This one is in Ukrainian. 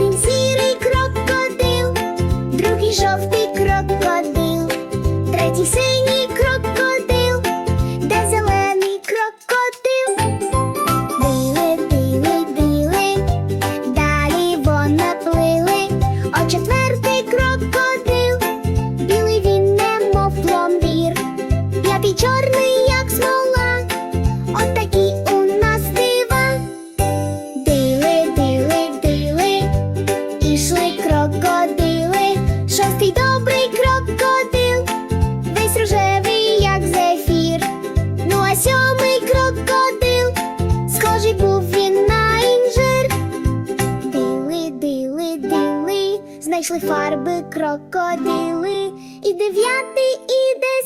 Один сірий крокодил, другий жовтий крокодил, третій синій крокодил, де зелений крокодил. Били, били, били, далі вона плили, о четвертий крокодил, білий він немов пломбір, п'ятий чорний. крокодили, шостий добрий крокодил, весь рожевий, як зефір. Ну а сьомий крокодил, схожий був він на інжир. Дили, дили, дили, знайшли фарби крокодили, і дев'ятий, і дев'ятий.